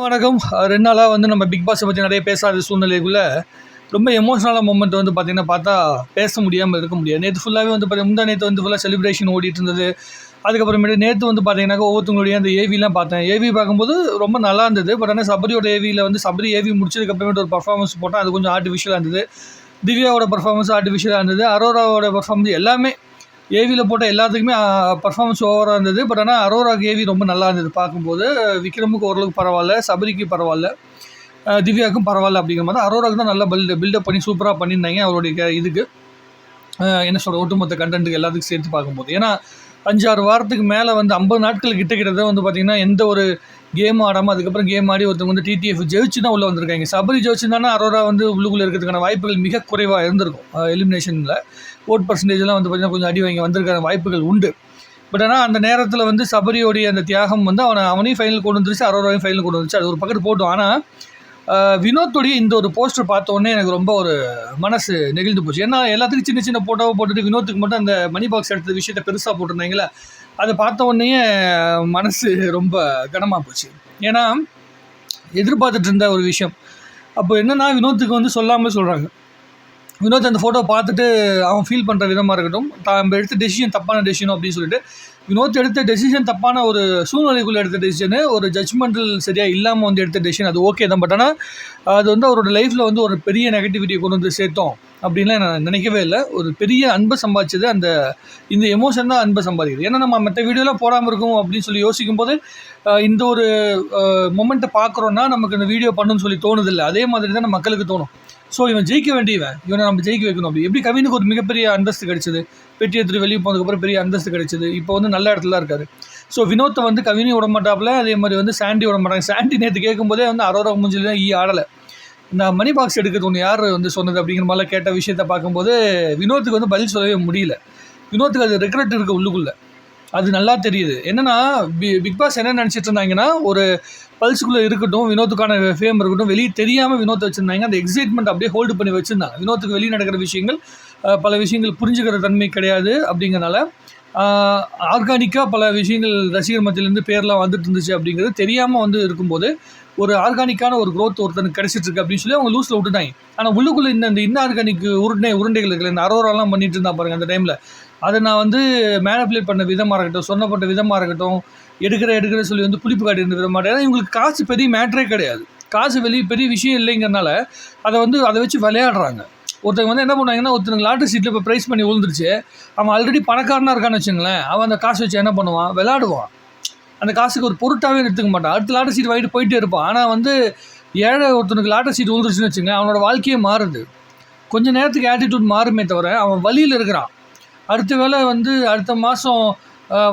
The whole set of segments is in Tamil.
வணக்கம். ரெண்டு நாளாக வந்து நம்ம பிக் பாஸை பற்றி நிறைய பேசாத சூழ்நிலைக்குள்ள ரொம்ப எமோஷனலான மூமெண்ட் வந்து பார்த்திங்கன்னா பார்த்தா பேச முடியாமல் இருக்க முடியாது. நேற்று ஃபுல்லாகவே வந்து பார்த்தீங்கன்னா முந்தா நேற்று வந்து ஃபுல்லாக செலிப்ரேஷன் ஓடிட்டு இருந்தது. அதுக்கப்புறமேட்டு நேற்று வந்து பார்த்தீங்கன்னாக்கா ஒவ்வொருத்தங்களுடைய அந்த ஏவிலாம் பார்த்தேன். ஏவி பார்க்கும்போது ரொம்ப நல்லா இருந்தது. பட் ஆனால் சபரியோட ஏவியில் வந்து சபரி ஏவி முடிச்சதுக்கப்புறமேட்டு ஒரு பர்ஃபார்மன்ஸ் போட்டால் அது கொஞ்சம் ஆர்டிஃபிஷியலாக இருந்தது. திவ்யாவோட பர்ஃபார்மன்ஸ் ஆர்டிஃபிஷியலாக இருந்தது. அரோராவோட பர்ஃபார்மன்ஸ் எல்லாமே ஏவியில் போட்ட எல்லாத்துக்குமே பர்ஃபார்மன்ஸ் ஓவராக இருந்தது. பட் ஆனால் அரோராக்கு ஏவி ரொம்ப நல்லா இருந்தது பார்க்கும்போது. விக்ரமுக்கு ஓரளவுக்கு பரவாயில்ல சபரிக்கு பரவாயில்ல திவ்யாவுக்கும் பரவாயில்ல அப்படிங்கிற மாதிரி. அரோராக்கு தான் நல்லா பில்ட் பில்டப் பண்ணி சூப்பராக பண்ணியிருந்தாங்க அவருடைய இதுக்கு. என்ன சொல்கிற ஒட்டுமொத்த கண்டென்ட்டுக்கு எல்லாத்துக்கும் சேர்த்து பார்க்கும்போது. ஏன்னா அஞ்சாறு வாரத்துக்கு மேலே வந்து ஐம்பது நாட்கள் கிட்ட கிட்ட வந்து பார்த்திங்கன்னா எந்த ஒரு கேம் ஆடாமல் அதுக்கப்புறம் கேம் ஆடி ஒருத்தவங்க வந்து டிடிஎஃப் ஜெயிச்சு தான் உள்ளே வந்திருக்காங்க. சபரி ஜெயிச்சுருந்தானா அரோரா வந்து உள்ளுக்குள்ளே இருக்கிறதுக்கான வாய்ப்புகள் மிக குறைவாக இருந்திருக்கும். எலிமினேஷனில் ஓட் பர்சன்டேஜ்லாம் வந்து பார்த்திங்கன்னா கொஞ்சம் அடி வாங்கி வந்திருக்கிற வாய்ப்புகள் உண்டு. பட் ஆனால் அந்த நேரத்தில் வந்து சபரியோடைய அந்த தியாகம் வந்து அவனை அவனையும் ஃபைனல் கொண்டு வந்துருச்சு அரோராவையும் ஃபைனல் கொண்டு வந்துருச்சு. அது ஒரு பக்கத்து போட்டோம். ஆனால் வினோத்துடைய இந்த ஒரு போஸ்டர் பார்த்த எனக்கு ரொம்ப ஒரு மனசு நெகிழ்ந்து போச்சு. ஏன்னா எல்லாத்துக்கும் சின்ன சின்ன ஃபோட்டோவை போட்டுட்டு வினோத்துக்கு மட்டும் அந்த மணி பாக்ஸ் எடுத்த விஷயத்த பெருசாக போட்டிருந்தாங்களே அதை பார்த்த உடனேயே மனசு ரொம்ப கனமாக போச்சு. ஏன்னா எதிர்பார்த்துட்டு இருந்த ஒரு விஷயம். அப்போ என்னன்னா வினோத்துக்கு வந்து சொல்லாமல் சொல்கிறாங்க வினோத் அந்த ஃபோட்டோ பார்த்துட்டு அவன் ஃபீல் பண்ணுற விதமாக இருக்கட்டும். தான் எடுத்த டெசிஷன் தப்பான டெசிஷன் அப்படின்னு சொல்லிட்டு வினோத் எடுத்த டெசிஷன் தப்பான ஒரு சூழ்நிலைக்குள்ளே எடுத்த டெசிஷனு ஒரு ஜட்ஜ்மெண்டல் சரியாக இல்லாமல் வந்து எடுத்த டெசிஷன் அது ஓகே தான். பட் ஆனால் அது வந்து அவரோட லைஃப்பில் வந்து ஒரு பெரிய நெகட்டிவிட்டியை கொண்டு வந்து சேர்த்தோம் அப்படின்லாம் நான் நினைக்கவே இல்லை. ஒரு பெரிய அன்பை சம்பாதிச்சது அந்த இந்த எமோஷன் தான் அன்பை சம்பாதிக்குது. ஏன்னா நம்ம மற்ற வீடியோலாம் போடாமல் இருக்கும் அப்படின்னு சொல்லி யோசிக்கும் போது இந்த ஒரு மொமெண்ட்டை பார்க்குறோன்னா நமக்கு இந்த வீடியோ பண்ணணும்னு சொல்லி தோணுதில்லை. அதே மாதிரி தான் மக்களுக்கு தோணும். ஸோ இவன் ஜெயிக்க வேண்டியவன். இவனை நம்ம ஜெயிக்க வைக்கணும் அப்படி. எப்படி கவினுக்கு ஒரு மிகப்பெரிய அந்தஸ்து கிடைச்சது? பெட்டி எடுத்துட்டு வெளியே போனதுக்கப்புறம் பெரிய அந்தஸ்து கிடைச்சது. இப்போ வந்து நல்ல இடத்துல இருக்காரு. ஸோ வினோத்தை வந்து கவினி விட மாட்டாப்புல. அதே மாதிரி வந்து சாண்டி விட மாட்டாங்க. சாண்டி நேற்று கேட்கும்போதே வந்து அரோரா மூஞ்சில் ஈ ஆடலை. நான் மணி பாக்ஸ் எடுக்கிறது ஒன்று யார் வந்து சொன்னது அப்படிங்கிற மாதிரிலாம் கேட்ட விஷயத்த பார்க்கும்போது வினோத்துக்கு வந்து பதில் சொல்லவே முடியல. வினோத்துக்கு அது ரெக்ரெட் இருக்குது உள்ளுக்குள்ளே. அது நல்லா தெரியுது. என்னென்னா பி பிக் பாஸ் என்ன நினச்சிட்டு இருந்தாங்கன்னா ஒரு பல்ஸுக்குள்ளே இருக்கட்டும் வினோத்துக்கான ஃபேம் இருக்கட்டும் வெளியே தெரியாமல் வினோத் வச்சுருந்தாங்க. அந்த எக்ஸைட்மெண்ட் அப்படியே ஹோல்டு பண்ணி வச்சுருந்தாங்க. வினோத்துக்கு வெளியே நடக்கிற விஷயங்கள் பல விஷயங்கள் புரிஞ்சுக்கிற தன்மை கிடையாது அப்படிங்கிறனால ஆர்கானிக்காக பல விஷயங்கள் ரசிகர் மத்தியிலேருந்து பேர்லாம் வந்துட்டு இருந்துச்சு அப்படிங்கிறது தெரியாமல் வந்து இருக்கும்போது ஒரு ஆர்கானிக்கான ஒரு க்ரோத் ஒருத்தனுக்கு கிடச்சிட்ருக்கு அப்படின்னு சொல்லி அவங்க லூஸில் விட்டுட்டாங்க. ஆனால் உள்ளுக்குள்ளே இந்த இந்த இன்ஆர்கானிக் உருண்டை உருண்டைகள் இருக்குல்ல இந்த அரோராலாம் பண்ணிட்டு இருந்தா பாருங்கள் அந்த டைமில் அதை நான் வந்து மேனிப்புலேட் பண்ண விதமாக இருக்கட்டும் சொன்னப்பட்ட விதமாக இருக்கட்டும் எடுக்கிற எடுக்கிற சொல்லி வந்து புளிப்பு காட்டியிருந்த விதமாக ஏன்னா இவங்களுக்கு காசு பெரிய மேட்ரே கிடையாது. காசு வெளியே பெரிய விஷயம் இல்லைங்கிறனால அதை வந்து அதை வச்சு விளையாடுறாங்க. ஒருத்தங்க வந்து என்ன பண்ணுவாங்கன்னா ஒருத்தனுக்கு லாட்ரி சீட்டில் இப்போ ப்ரைஸ் பண்ணி விழுந்துருச்சு. அவன் ஆல்ரெடி பணக்காரனாக இருக்கான்னு வச்சுங்களேன் அவன் அந்த காசு வச்சு என்ன பண்ணுவான்? விளையாடுவான். அந்த காசுக்கு ஒரு பொருட்டாகவே எடுத்துக்க மாட்டான். அடுத்த லாட்ரி சீட் வாங்கிட்டு போயிட்டே இருப்பான். ஆனால் வந்து ஏழை ஒருத்தனுக்கு லாட்ரி சீட் விழுந்துருச்சுன்னு வச்சுங்க அவனோட வாழ்க்கையே மாறுது. கொஞ்சம் நேரத்துக்கு ஆட்டிடியூட் மாறுமே தவிர அவன் வழியில் இருக்கிறான். அடுத்த வேளை வந்து அடுத்த மாதம்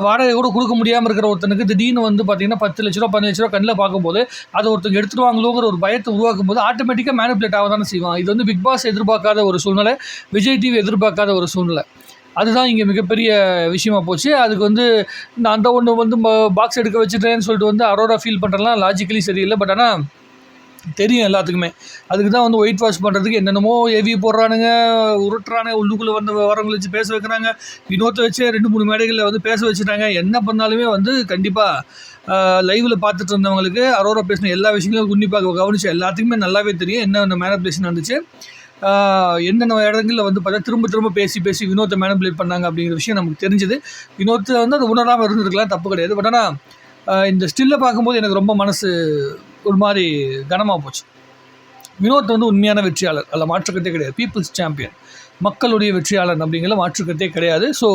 வாடகை கூட கொடுக்க முடியாமல் இருக்கிற ஒருத்தனுக்கு திடீர்னு வந்து பார்த்தீங்கன்னா பத்து லட்ச ரூபா பதினஞ்சு ரூபா கண்ணில் பார்க்கும்போது அதை ஒருத்தங்க எடுத்துருவாங்களோங்கிற ஒரு பயத்தை உருவாக்கும் போது ஆட்டோமேட்டிக்காக மேனிப்புலேட் ஆக தானே செய்வான். இது வந்து பிக் பாஸ் எதிர்பார்க்காத ஒரு சூழ்நிலை விஜய் டிவி எதிர்பார்க்காத ஒரு சூழ்நிலை. அதுதான் இங்கே மிகப்பெரிய விஷயமா போச்சு. அதுக்கு வந்து நான் அந்த ஒன்று வந்து பாக்ஸ் எடுக்க வச்சுட்டேன்னு சொல்லிட்டு வந்து அரோரா ஃபீல் பண்ணுறலாம் லாஜிக்கலி சரியில்லை. பட் ஆனால் தெரியும் எல்லாத்துக்குமே. அதுக்கு தான் வந்து ஒயிட் வாஷ் பண்ணுறதுக்கு என்னென்னமோ ஏவி போடுறானுங்க உருட்டுறானுங்க உள்ளுக்குள்ளே வந்து வரவங்களை வச்சு பேச வைக்கிறாங்க. இன்னொருத்த வச்சு ரெண்டு மூணு மேடைகளில் வந்து பேச வச்சுட்டாங்க. என்ன பண்ணாலுமே வந்து கண்டிப்பாக லைவில் பார்த்துட்டு இருந்தவங்களுக்கு அரோரா பேசின எல்லா விஷயங்களும் உன்னிப்பாக கவனிச்சு எல்லாத்துக்குமே நல்லாவே தெரியும் என்ன மேனப்ளேஷன் நடந்துச்சு. என்னென்ன இடங்களில் வந்து பார்த்தா திரும்ப திரும்ப பேசி பேசி வினோத்தை மேனிப்புலேட் பண்ணாங்க அப்படிங்கிற விஷயம் நமக்கு தெரிஞ்சுது. வினோத்தை வந்து அது உணராமல் இருந்திருக்கலாம் தப்பு கிடையாது. பட் ஆனால் இந்த ஸ்டில்லை பார்க்கும்போது எனக்கு ரொம்ப மனசு ஒரு மாதிரி கனமாக போச்சு. வினோத் வந்து உண்மையான வெற்றியாளர். அதில் மாற்றுக்கத்தே கிடையாது. பீப்புள்ஸ் சாம்பியன் மக்களுடைய வெற்றியாளர் அப்படிங்கிற மாற்றுக்கத்தே கிடையாது. ஸோ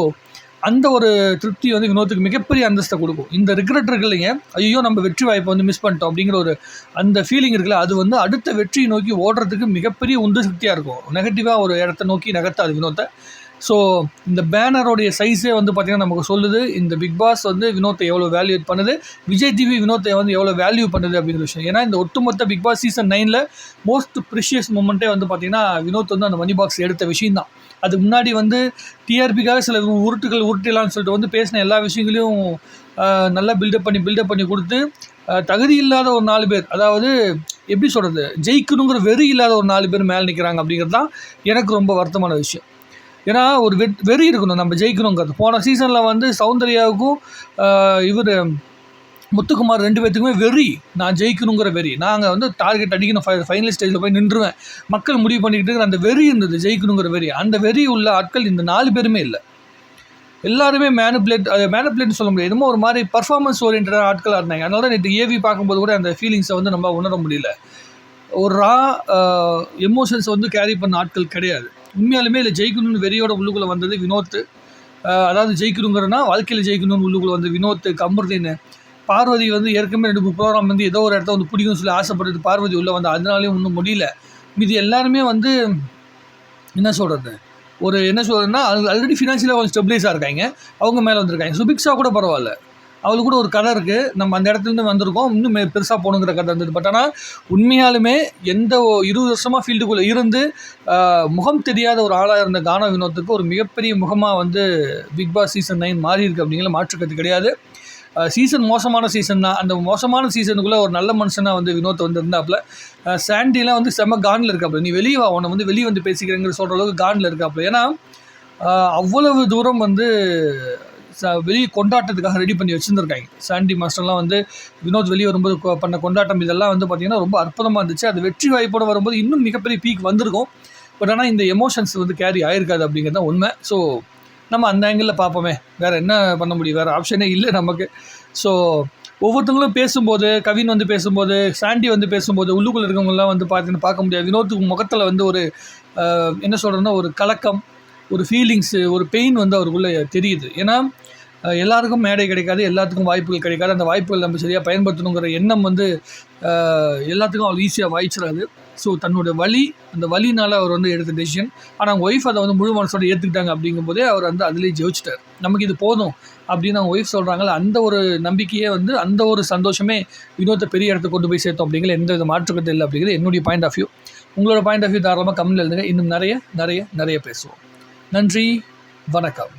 அந்த ஒரு திருப்தி வந்து வினோத்துக்கு மிகப்பெரிய அந்தஸ்தை கொடுக்கும். இந்த ரிக்ரெட் இருக்கு இல்லைங்க ஐயோ நம்ம வெற்றி வாய்ப்பை வந்து மிஸ் பண்ணிட்டோம் அப்படிங்கிற ஒரு அந்த ஃபீலிங் இருக்குல்ல அது வந்து அடுத்த வெற்றியை நோக்கி ஓடுறதுக்கு மிகப்பெரிய உந்து சக்தியாக இருக்கும். நெகட்டிவாக ஒரு இடத்த நோக்கி நகர்த்தாது வினோத்தை. ஸோ இந்த பேனரோடைய சைஸே வந்து பார்த்திங்கன்னா நமக்கு சொல்லுது இந்த பிக் பாஸ் வந்து வினோத்தை எவ்வளோ வேல்யூ பண்ணுது விஜய் டிவி வினோத்தை வந்து எவ்வளோ வேல்யூ பண்ணுது அப்படிங்கிற விஷயம். ஏன்னா இந்த ஒட்டுமொத்த பிக் பாஸ் சீசன் நைனில் மோஸ்ட் ப்ரிஷியஸ் மூமெண்ட்டே வந்து பார்த்திங்கன்னா வினோத் வந்து அந்த மணி பாக்ஸ் எடுத்த விஷயம் தான் அதுக்கு முன்னாடி வந்து டிஆர்பிக்காக சில உருட்டுகள் உருட்டிலான்னு சொல்லிட்டு வந்து பேசின எல்லா விஷயங்களையும் நல்லா பில்டப் பண்ணி பில்டப் பண்ணி கொடுத்து தகுதி இல்லாத ஒரு நாலு பேர் அதாவது எப்படி சொல்கிறது ஜெயிக்கணுங்கிற வெறி இல்லாத ஒரு நாலு பேர் மேலே நிற்கிறாங்க அப்படிங்கிறது தான் எனக்கு ரொம்ப வருத்தமான விஷயம். ஏன்னா ஒரு வெட் வெறி இருக்கணும். நம்ம ஜெயிக்கணுங்கிறது. போன சீசனில் வந்து சௌந்தர்யாவுக்கும் இவர் முத்துக்குமார் ரெண்டு பேர்த்துக்குமே வெறி. நான் ஜெயிக்கணுங்கிற வெறி. நாங்கள் வந்து டார்கெட் அடிக்கணும். ஃபை ஃபைனல் ஸ்டேஜில் போய் நின்றுவேன். மக்கள் முடிவு பண்ணிக்கிட்டு இருக்கிற அந்த வெறி இருந்தது ஜெயிக்கணுங்கிற வெறி. அந்த வெறி உள்ள ஆட்கள் இந்த நாலு பேருமே இல்லை. எல்லாருமே மேனுப்ளேட் மேனுப்ளேட்னு சொல்ல முடியாது. என்னமோ ஒரு மாதிரி பர்ஃபார்மன்ஸ் ஓரியன்டான ஆட்களாக இருந்தாங்க. அதனால தான் நேற்று ஏவி பார்க்கும்போது கூட அந்த ஃபீலிங்ஸை வந்து நம்ம உணர முடியல. ஒரு ரா எமோஷன்ஸ் வந்து கேரி பண்ண ஆட்கள் கிடையாது. உண்மையாலுமே இல்லை ஜெயிக்கணும்னு வெறியோட உள்ளுக்குள்ளே வந்தது வினோத் அதாவது ஜெயிக்கணுங்கிறனா வாழ்க்கையில் ஜெயிக்கணும்னு உள்ளுக்குள்ளே வந்து வினோத் கமருதீன். பார்வதி வந்து ஏற்கனவே ரெண்டு மூணு ப்ரோக்ராம் வந்து ஏதோ ஒரு இடத்த வந்து பிடிக்கும்னு சொல்லி ஆசைப்பட்டு பார்வதி உள்ளே வந்து அதனாலேயும் ஒன்றும் முடியல. மீதி எல்லாருமே வந்து என்ன சொல்கிறது ஒரு என்ன சொல்கிறதுன்னா ஆல்ரெடி ஃபினான்ஷியலாக கொஞ்சம் ஸ்டெபிலைஸாக இருக்காங்க. அவங்க மேலே வந்திருக்காங்க. சுபிக்ஷா கூட பரவாயில்ல. அவளுக்கு கூட ஒரு கதை இருக்குது நம்ம அந்த இடத்துலேருந்து வந்திருக்கோம். இன்னும் பெருசாக போகணுங்கிற கதை இருந்தது. பட் ஆனால் உண்மையாலுமே எந்த இருபது வருஷமாக ஃபீல்டுக்குள்ளே இருந்து முகம் தெரியாத ஒரு ஆளாக இருந்த கானா வினோத்துக்கு ஒரு மிகப்பெரிய முகமாக வந்து பிக் பாஸ் சீசன் நைன் மாறி இருக்குது அப்படிங்கிற மாற்றுக்கிறது கிடையாது. சீசன் மோசமான சீசன் தான். அந்த மோசமான சீசனுக்குள்ளே ஒரு நல்ல மனுஷனாக வந்து வினோத் வந்து இருந்தாப்புல சாண்டிலாம் வந்து செம்ம கானில் இருக்காப்புல. நீ வெளியே வா உன்னை வந்து வெளியே வந்து பேசிக்கிறேங்கிற சொல்கிற அளவுக்கு கானில் இருக்காப்புல. ஏன்னா அவ்வளவு தூரம் வந்து வெளியே கொண்டாட்டத்துக்காக ரெடி பண்ணி வச்சுருந்துருக்காங்க. சாண்டி மாஸ்டர்லாம் வந்து வினோத் வெளியே வரும்போது கொ- பண்ண கொண்டாட்டம் இதெல்லாம் வந்து பார்த்திங்கன்னா ரொம்ப அற்புதமாக இருந்துச்சு. அது வெற்றி வாய்ப்போட வரும்போது இன்னும் மிகப்பெரிய பீக் வந்திருக்கும். பட் ஆனால் இந்த எமோஷன்ஸ் வந்து கேரி ஆயிருக்காது அப்படிங்கிறது தான் உண்மை. ஸோ நம்ம அந்த ஆங்கிளில் பார்ப்போமே. வேறு என்ன பண்ண முடியும்? வேறு ஆப்ஷனே இல்லை நமக்கு. ஸோ ஒவ்வொருத்தவங்களும் பேசும்போது கவின் வந்து பேசும்போது சாண்டி வந்து பேசும்போது உள்ளுக்குள்ளே இருக்கவங்கலாம் வந்து பார்த்தீங்கன்னா பார்க்க முடியாது. வினோத்துக்கு முகத்தில் வந்து ஒரு என்ன சொல்கிறதுனா ஒரு கலக்கம் ஒரு ஃபீலிங்ஸு ஒரு பெயின் வந்து அவருக்குள்ளே தெரியுது. ஏன்னா எல்லாருக்கும் மேடை கிடைக்காது எல்லாத்துக்கும் வாய்ப்புகள் கிடைக்காது. அந்த வாய்ப்புகள் நம்ம சரியாக பயன்படுத்தணுங்கிற எண்ணம் வந்து எல்லாத்துக்கும் அவ்வளோ ஈஸியாக வாய்ச்சிடாது ஸோ தன்னோட வலி அந்த வழினால் அவர் வந்து எடுத்த டெசிஷன் ஆனால் அவங்க ஒய்ஃப் அதை வந்து முழு மனசோட ஏற்றுக்கிட்டாங்க அப்படிங்கும்போதே அவர் வந்து அதுலேயே ஜெயிச்சிட்டார். நமக்கு இது போதும் அப்படின்னு அவங்க ஒய்ஃப் சொல்கிறாங்கள அந்த ஒரு நம்பிக்கையே வந்து அந்த ஒரு சந்தோஷமே இன்னொருத்த பெரிய இடத்துக்கு கொண்டு போய் சேர்த்தோம் அப்படிங்கிற எந்த வித மாற்றுக்கிறது இல்லை அப்படிங்கிறது என்னுடைய பாயிண்ட் ஆஃப் வியூ உங்களோட பாயிண்ட் ஆஃப் வியூ தாராளமாக கம்மியில் எழுதுங்க. இன்னும் நிறைய நிறைய நிறைய பேசுவோம். நன்றி வணக்கம்.